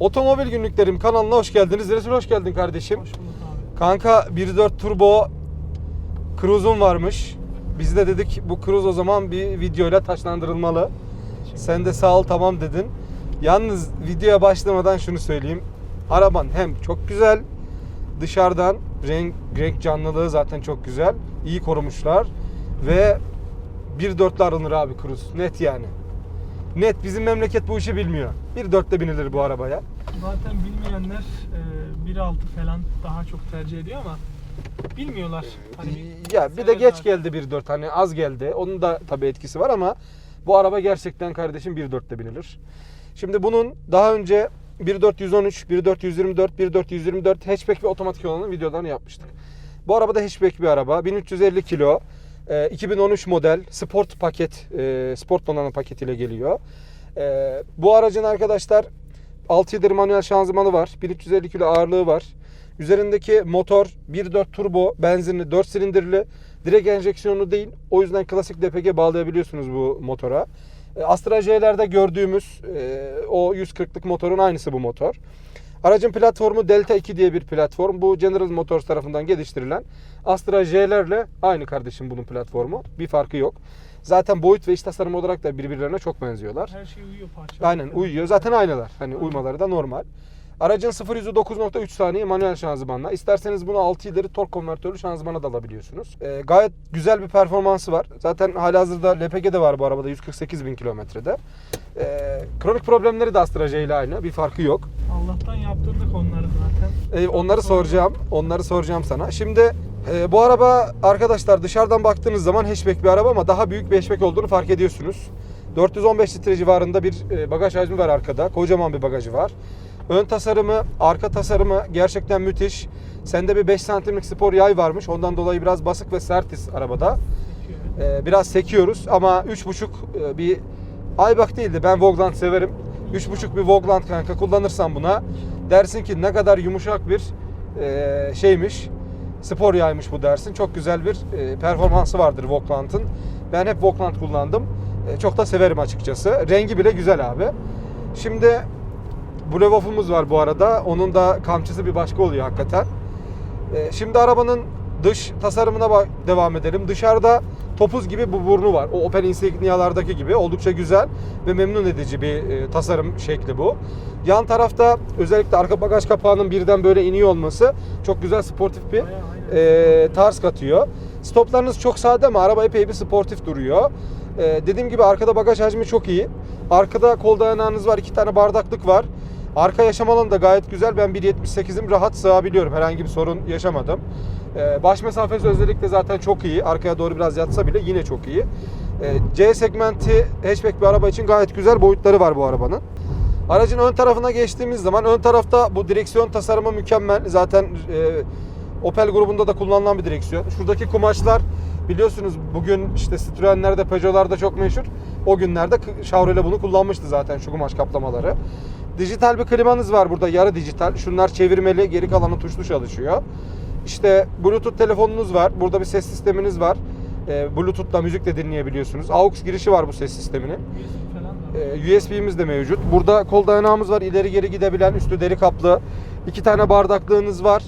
Otomobil günlüklerim kanalına hoş geldiniz. Resul hoş geldin kardeşim. Hoş bulduk abi. Kanka 1.4 turbo Cruise'um varmış. Biz de dedik bu Cruise o zaman bir videoyla taşlandırılmalı. Sen de sağ ol tamam dedin. Yalnız videoya başlamadan şunu söyleyeyim. Araban hem çok güzel dışarıdan renk, renk canlılığı zaten çok güzel. İyi korumuşlar ve 1.4'le aranır abi Cruise. Net yani. Net bizim memleket bu işi bilmiyor. 1.4'le binilir bu arabaya. Zaten bilmeyenler e, 1.6 falan daha çok tercih ediyor ama bilmiyorlar. Hani Ya bir de geç geldi 1.4 hani az geldi. Onun da tabii etkisi var ama bu araba gerçekten kardeşim 1.4'te binilir. Şimdi bunun daha önce 1.4 113, 1.4 124, 1.4 124 hatchback ve otomatik olanın videolarını yapmıştık. Bu araba da hatchback bir araba. 1350 kilo. E, 2013 model sport paket, e, sport donanım paketiyle geliyor. E, bu aracın arkadaşlar 6 ileri manuel şanzımanı var. 1350 kilo ağırlığı var. Üzerindeki motor 1.4 turbo benzinli 4 silindirli. Direkt enjeksiyonlu değil. O yüzden klasik DPG bağlayabiliyorsunuz bu motora. E, Astra J'lerde gördüğümüz e, o 140'lık motorun aynısı bu motor. Aracın platformu Delta 2 diye bir platform. Bu General Motors tarafından geliştirilen Astra J'lerle aynı kardeşim bunun platformu. Bir farkı yok. Zaten boyut ve iç tasarım olarak da birbirlerine çok benziyorlar. her şey uyuyor parça. Aynen uyuyor. Zaten aynalar. Hani uymaları da normal. Aracın 0 yüzü 9.3 saniye manuel şanzımanla. İsterseniz bunu 6 ileri tork konvertörlü şanzımana da alabiliyorsunuz. Ee, gayet güzel bir performansı var. Zaten halihazırda LPG de var bu arabada 148 bin kilometrede. Ee, kronik problemleri de Astra J ile aynı. Bir farkı yok. Allah'tan yaptırdık onları zaten. Ee, onları soracağım. Onları soracağım sana. Şimdi e, bu araba arkadaşlar dışarıdan baktığınız zaman hatchback bir araba ama daha büyük bir hatchback olduğunu fark ediyorsunuz. 415 litre civarında bir e, bagaj hacmi var arkada. Kocaman bir bagajı var. Ön tasarımı, arka tasarımı gerçekten müthiş. Sende bir 5 santimlik spor yay varmış. Ondan dolayı biraz basık ve sertiz arabada. Ee, biraz sekiyoruz ama 3.5 e, bir Aybak değildi. Ben Vogland severim. 3.5 bir Vogland kanka kullanırsan buna dersin ki ne kadar yumuşak bir e, şeymiş. Spor yaymış bu dersin. Çok güzel bir e, performansı vardır Vogland'ın. Ben hep Vogland kullandım. E, çok da severim açıkçası. Rengi bile güzel abi. Şimdi Blue var bu arada. Onun da kamçısı bir başka oluyor hakikaten. Ee, Şimdi arabanın dış tasarımına devam edelim. Dışarıda topuz gibi bu burnu var. O Opel Insignia'lardaki gibi oldukça güzel ve memnun edici bir e, tasarım şekli bu. Yan tarafta özellikle arka bagaj kapağının birden böyle iniyor olması çok güzel sportif bir e, tarz katıyor. Stoplarınız çok sade ama araba epey bir sportif duruyor. E, dediğim gibi arkada bagaj hacmi çok iyi. Arkada kol dayanağınız var, iki tane bardaklık var. Arka yaşam alanı da gayet güzel. Ben 1.78'im rahat sığabiliyorum. Herhangi bir sorun yaşamadım. E, baş mesafesi özellikle zaten çok iyi. Arkaya doğru biraz yatsa bile yine çok iyi. E, C segmenti hatchback bir araba için gayet güzel boyutları var bu arabanın. Aracın ön tarafına geçtiğimiz zaman ön tarafta bu direksiyon tasarımı mükemmel. Zaten e, Opel grubunda da kullanılan bir direksiyon. Şuradaki kumaşlar biliyorsunuz bugün işte Citroen'lerde, Peugeot'larda çok meşhur. O günlerde Chevrolet bunu kullanmıştı zaten şu kumaş kaplamaları. Dijital bir klimanız var burada yarı dijital. Şunlar çevirmeli, geri kalanı tuşlu çalışıyor. İşte Bluetooth telefonunuz var. Burada bir ses sisteminiz var. E, Bluetooth'la müzik de dinleyebiliyorsunuz. AUX girişi var bu ses sisteminin. Var. Ee, USB'miz de mevcut. Burada kol dayanağımız var. İleri geri gidebilen, üstü deri kaplı. İki tane bardaklığınız var.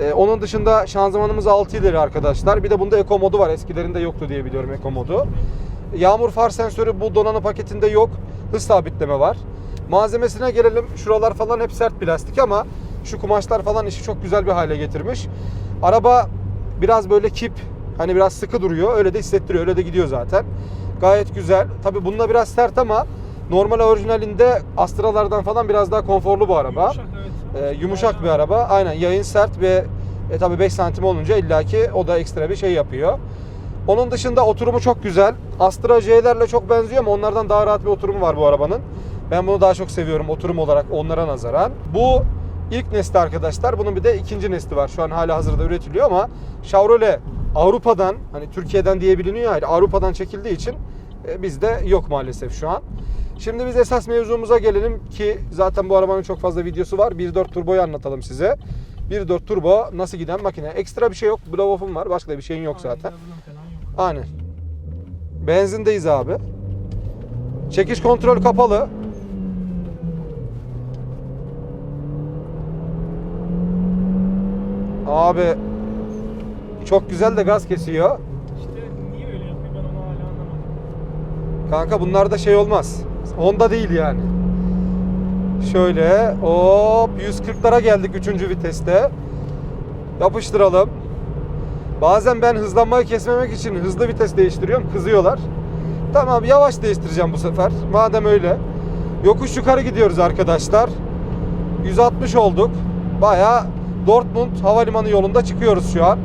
Ee, onun dışında şanzımanımız 6 ileri arkadaşlar. Bir de bunda Eco modu var. Eskilerinde yoktu diye biliyorum Eco modu. Yağmur far sensörü bu donanım paketinde yok. Hız sabitleme var. Malzemesine gelelim. Şuralar falan hep sert plastik ama şu kumaşlar falan işi çok güzel bir hale getirmiş. Araba biraz böyle kip, hani biraz sıkı duruyor. Öyle de hissettiriyor. Öyle de gidiyor zaten. Gayet güzel. Tabi bununla biraz sert ama normal orijinalinde Astra'lardan falan biraz daha konforlu bu araba. Yumuşak evet. Ee, yumuşak bir araba. Aynen yayın sert ve e, tabii 5 santim olunca illaki o da ekstra bir şey yapıyor. Onun dışında oturumu çok güzel. Astra J'lerle çok benziyor ama onlardan daha rahat bir oturumu var bu arabanın. Ben bunu daha çok seviyorum oturum olarak onlara nazaran. Bu ilk nesli arkadaşlar. Bunun bir de ikinci nesli var. Şu an hala hazırda üretiliyor ama Chevrolet Avrupa'dan hani Türkiye'den diye biliniyor ya Avrupa'dan çekildiği için e, bizde yok maalesef şu an. Şimdi biz esas mevzumuza gelelim ki zaten bu arabanın çok fazla videosu var. 1.4 turboyu anlatalım size. 1.4 turbo nasıl giden makine. Ekstra bir şey yok. Blow off'un var. Başka bir şeyin yok zaten. Aynen. Benzindeyiz abi. Çekiş kontrol kapalı. Abi çok güzel de gaz kesiyor. İşte niye öyle yapıyor ben onu hala anlamadım. Kanka bunlarda şey olmaz. Honda değil yani. Şöyle hop 140'lara geldik 3. viteste. Yapıştıralım. Bazen ben hızlanmayı kesmemek için hızlı vites değiştiriyorum. Kızıyorlar. Tamam yavaş değiştireceğim bu sefer. Madem öyle. Yokuş yukarı gidiyoruz arkadaşlar. 160 olduk. Baya Dortmund havalimanı yolunda çıkıyoruz şu an.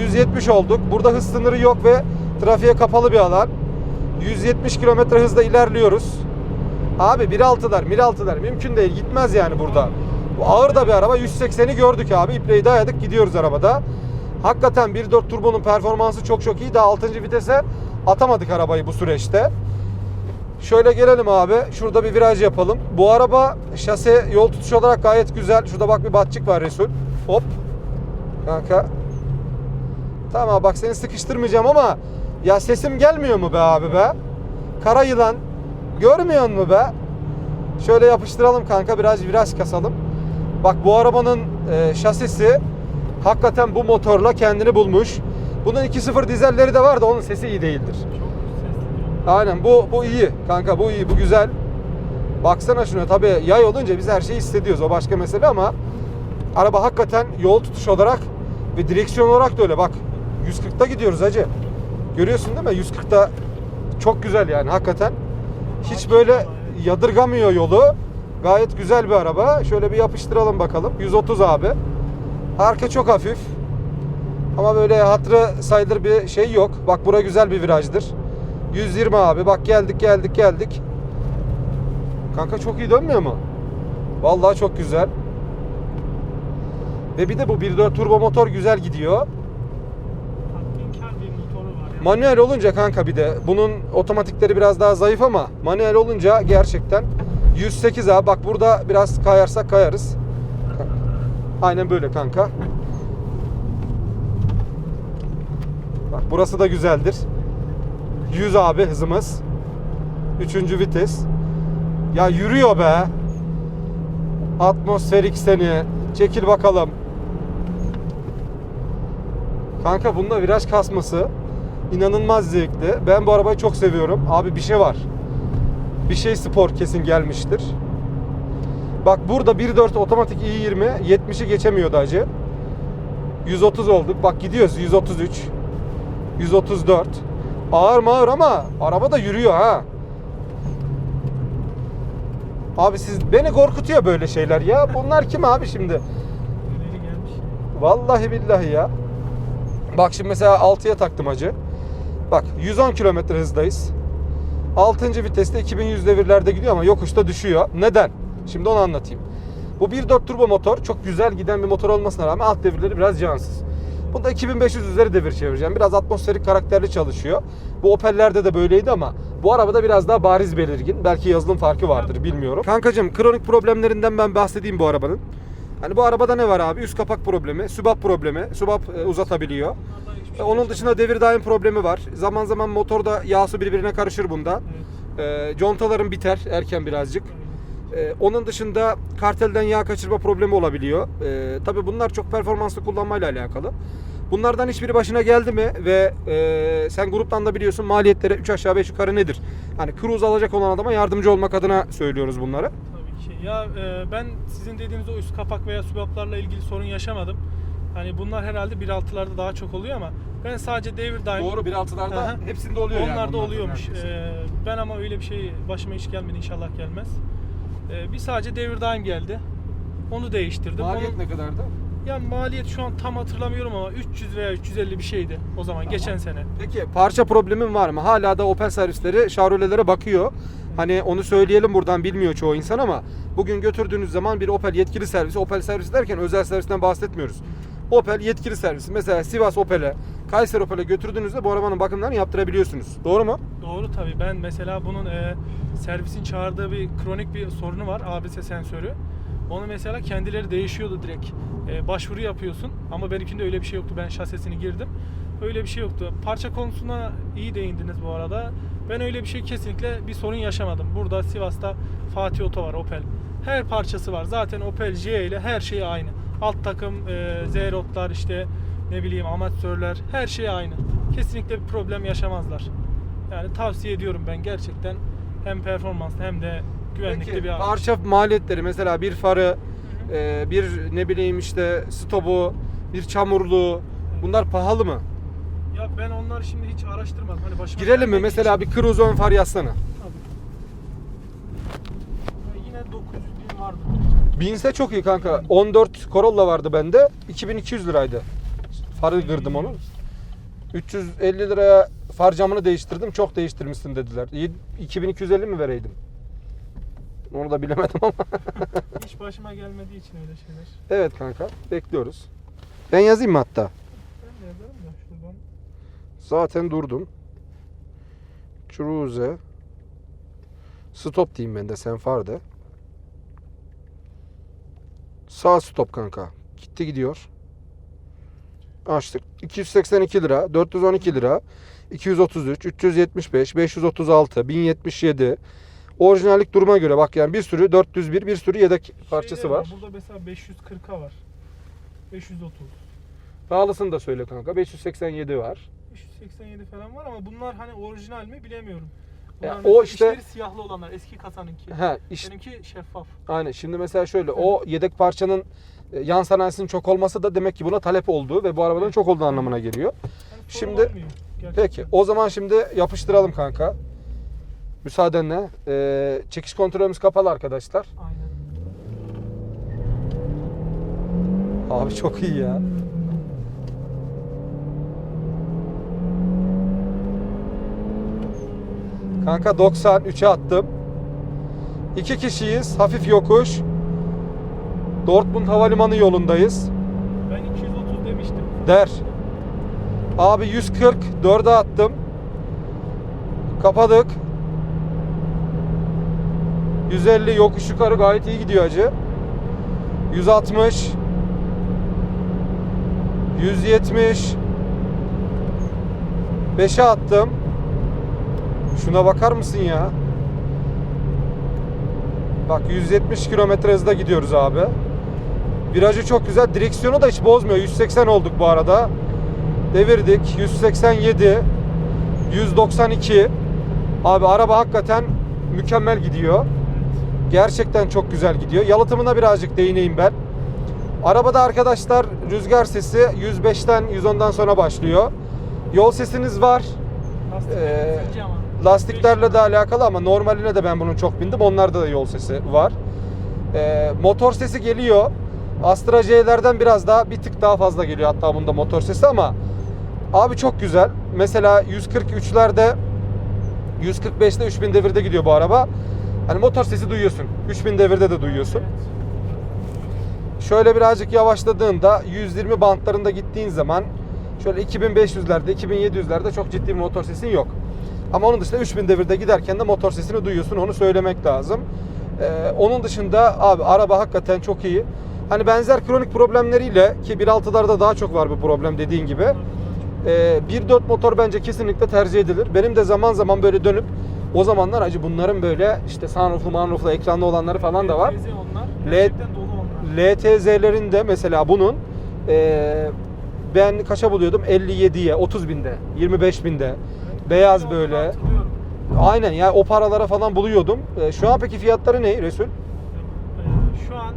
170 olduk. Burada hız sınırı yok ve trafiğe kapalı bir alan. 170 km hızla ilerliyoruz. Abi 1.6'lar 1.6'lar mümkün değil gitmez yani burada. Bu ağır da bir araba 180'i gördük abi ipleyi dayadık gidiyoruz arabada. Hakikaten 1.4 turbonun performansı çok çok iyi. Daha 6. vitese atamadık arabayı bu süreçte. Şöyle gelelim abi. Şurada bir viraj yapalım. Bu araba şase yol tutuşu olarak gayet güzel. Şurada bak bir batçık var Resul. Hop. Kanka. Tamam bak seni sıkıştırmayacağım ama ya sesim gelmiyor mu be abi be? Kara yılan. Görmüyor mu be? Şöyle yapıştıralım kanka biraz viraj kasalım. Bak bu arabanın e, şasisi hakikaten bu motorla kendini bulmuş. Bunun 2.0 dizelleri de var da onun sesi iyi değildir. Aynen bu bu iyi kanka bu iyi bu güzel. Baksana şuna tabi yay olunca biz her şeyi hissediyoruz o başka mesele ama araba hakikaten yol tutuş olarak ve direksiyon olarak da öyle bak 140'ta gidiyoruz hacı. Görüyorsun değil mi? 140'ta çok güzel yani hakikaten. Hiç böyle yadırgamıyor yolu. Gayet güzel bir araba. Şöyle bir yapıştıralım bakalım. 130 abi. Arka çok hafif. Ama böyle hatırı sayılır bir şey yok. Bak bura güzel bir virajdır. 120 abi. Bak geldik geldik geldik. Kanka çok iyi dönmüyor mu? Vallahi çok güzel. Ve bir de bu 1.4 turbo motor güzel gidiyor. Manuel olunca kanka bir de bunun otomatikleri biraz daha zayıf ama manuel olunca gerçekten 108 abi bak burada biraz kayarsak kayarız. Aynen böyle kanka. Bak burası da güzeldir. 100 abi hızımız. Üçüncü vites. Ya yürüyor be. Atmosferik seni. Çekil bakalım. Kanka bunda viraj kasması inanılmaz zevkli. Ben bu arabayı çok seviyorum. Abi bir şey var. Bir şey spor kesin gelmiştir. Bak burada 1.4 otomatik i20 70'i geçemiyordu acı. 130 olduk. Bak gidiyoruz 133. 134. Ağır mı ağır ama araba da yürüyor ha. Abi siz beni korkutuyor böyle şeyler ya. Bunlar kim abi şimdi? Vallahi billahi ya. Bak şimdi mesela 6'ya taktım acı. Bak 110 km hızdayız. 6. viteste 2100 devirlerde gidiyor ama yokuşta düşüyor. Neden? Şimdi onu anlatayım. Bu 1.4 turbo motor çok güzel giden bir motor olmasına rağmen alt devirleri biraz cansız. Bunda 2500 üzeri devir çevireceğim. Biraz atmosferik karakterli çalışıyor. Bu Opel'lerde de böyleydi ama bu arabada biraz daha bariz belirgin. Belki yazılım farkı vardır bilmiyorum. Kankacığım kronik problemlerinden ben bahsedeyim bu arabanın. Hani bu arabada ne var abi? Üst kapak problemi, sübap problemi. Sübap e, uzatabiliyor. E, Onun dışında devir daim problemi var. Zaman zaman motorda yağsı birbirine karışır bunda. E, contaların biter erken birazcık. E, onun dışında kartelden yağ kaçırma problemi olabiliyor. E, tabii bunlar çok performanslı kullanmayla alakalı. Bunlardan hiçbiri başına geldi mi ve e, sen gruptan da biliyorsun maliyetleri 3 aşağı 5 yukarı nedir? Hani cruise alacak olan adama yardımcı olmak adına söylüyoruz bunları. Ki. Ya e, ben sizin dediğiniz o üst kapak veya sübaplarla ilgili sorun yaşamadım. Hani bunlar herhalde 1.6'larda daha çok oluyor ama ben sadece devir daim 1.6'larda Aha. hepsinde oluyor yani. Onlar da oluyormuş. Ee, ben ama öyle bir şey başıma hiç gelmedi inşallah gelmez. Ee, bir sadece devir daim geldi. Onu değiştirdim. Maliyet Onun- ne kadardı? Ya maliyet şu an tam hatırlamıyorum ama 300 veya 350 bir şeydi o zaman geçen sene. Peki parça problemin var mı? Hala da Opel servisleri Chevrolet'lere bakıyor. Hani onu söyleyelim buradan bilmiyor çoğu insan ama bugün götürdüğünüz zaman bir Opel yetkili servisi, Opel servisi derken özel servisten bahsetmiyoruz. Opel yetkili servisi. Mesela Sivas Opel'e, Kayseri Opel'e götürdüğünüzde bu arabanın bakımlarını yaptırabiliyorsunuz. Doğru mu? Doğru tabii. Ben mesela bunun e, servisin çağırdığı bir kronik bir sorunu var. ABS sensörü. Onu mesela kendileri değişiyordu direkt. E, başvuru yapıyorsun ama benimkinde öyle bir şey yoktu. Ben şasesini girdim. Öyle bir şey yoktu. Parça konusuna iyi değindiniz bu arada. Ben öyle bir şey kesinlikle bir sorun yaşamadım. Burada Sivas'ta Fatih Oto var Opel. Her parçası var. Zaten Opel J ile her şey aynı. Alt takım e, Zeyrotlar işte ne bileyim amatörler her şey aynı. Kesinlikle bir problem yaşamazlar. Yani tavsiye ediyorum ben gerçekten hem performanslı hem de güvenlikli Peki bir araç. parça maliyetleri mesela bir farı, e, bir ne bileyim işte stopu, bir çamurluğu bunlar pahalı mı? Ya ben onları şimdi hiç araştırmadım. Hani başıma Girelim mi? Mesela bir ön far yazsana. Tabii. Ya yine 900 bin vardı. Binse çok iyi kanka. 14 Corolla vardı bende. 2200 liraydı. Farı kırdım onun. 350 liraya far camını değiştirdim. Çok değiştirmişsin dediler. İyi, 2250 mi vereydim? Onu da bilemedim ama. Hiç başıma gelmediği için öyle şeyler. evet kanka. Bekliyoruz. Ben yazayım mı hatta? Ben de yazarım da şuradan. Zaten durdum. Cruise. Stop diyeyim ben de sen far de. Sağ stop kanka. Gitti gidiyor. Açtık. 282 lira, 412 lira, 233, 375, 536, 1077. Orijinallik duruma göre bak yani bir sürü 401 bir sürü yedek parçası Şeyde var. Burada mesela 540'a var. 530. Pahalısını da söyle kanka. 587 var. 587 falan var ama bunlar hani orijinal mi bilemiyorum. Ya o işte- siyahlı olanlar eski kasanınki. Ha işte Benimki şeffaf. Aynen. Şimdi mesela şöyle o yedek parçanın e, yan sanayisinin çok olması da demek ki buna talep olduğu ve bu arabaların çok olduğu anlamına geliyor. Yani Şimdi- olmuyor gerçekten. Peki o zaman şimdi yapıştıralım kanka. Müsaadenle. Ee, çekiş kontrolümüz kapalı arkadaşlar. Aynen. Abi çok iyi ya. Kanka 93'e attım. İki kişiyiz. Hafif yokuş. Dortmund Havalimanı yolundayız. Ben 230 demiştim. Der. Abi 140 4'e attım. Kapadık. 150 yokuş yukarı gayet iyi gidiyor acı. 160 170 5'e attım. Şuna bakar mısın ya? Bak 170 kilometre hızda gidiyoruz abi. Virajı çok güzel. Direksiyonu da hiç bozmuyor. 180 olduk bu arada. Devirdik. 187 192 Abi araba hakikaten mükemmel gidiyor. Gerçekten çok güzel gidiyor. Yalıtımına birazcık değineyim ben. Arabada arkadaşlar rüzgar sesi 105'ten 110'dan sonra başlıyor. Yol sesiniz var. Ee, ama. Lastiklerle de alakalı ama normaline de ben bunun çok bindim. Onlarda da yol sesi var. Ee, motor sesi geliyor. Astra J'lerden biraz daha bir tık daha fazla geliyor hatta bunda motor sesi ama abi çok güzel. Mesela 143'lerde 145'te 3000 devirde gidiyor bu araba. Hani motor sesi duyuyorsun. 3000 devirde de duyuyorsun. Şöyle birazcık yavaşladığında 120 bantlarında gittiğin zaman şöyle 2500'lerde 2700'lerde çok ciddi bir motor sesin yok. Ama onun dışında 3000 devirde giderken de motor sesini duyuyorsun onu söylemek lazım. Ee, onun dışında abi araba hakikaten çok iyi. Hani benzer kronik problemleriyle ki 1.6'larda daha çok var bu problem dediğin gibi. Ee, 1.4 motor bence kesinlikle tercih edilir. Benim de zaman zaman böyle dönüp o zamanlar acı bunların böyle işte sunrooflu manrooflu ekranlı olanları falan da var. L-. LTZ'lerin de mesela bunun eee, ben kaça buluyordum? 57'ye, 30 binde, 25 binde. Beyaz böyle. Aynen ya o paralara falan buluyordum. Eee, şu an peki fiyatları ne Resul? Ee, Şu an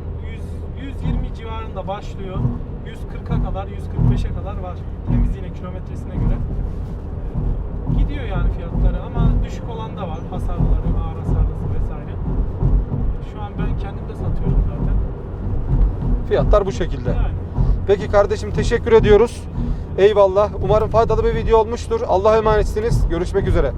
100, 120 civarında başlıyor. 140'a kadar, 145'e kadar var. Temizliğine, kilometresine göre. Ee, Gidiyor yani fiyatları ama düşük olan da var. Hasarlıları, ağır hasarlısı vesaire. Şu an ben kendim de satıyorum zaten. Fiyatlar bu şekilde. Yani. Peki kardeşim teşekkür ediyoruz. Eyvallah. Umarım faydalı bir video olmuştur. Allah'a emanetsiniz. Görüşmek üzere.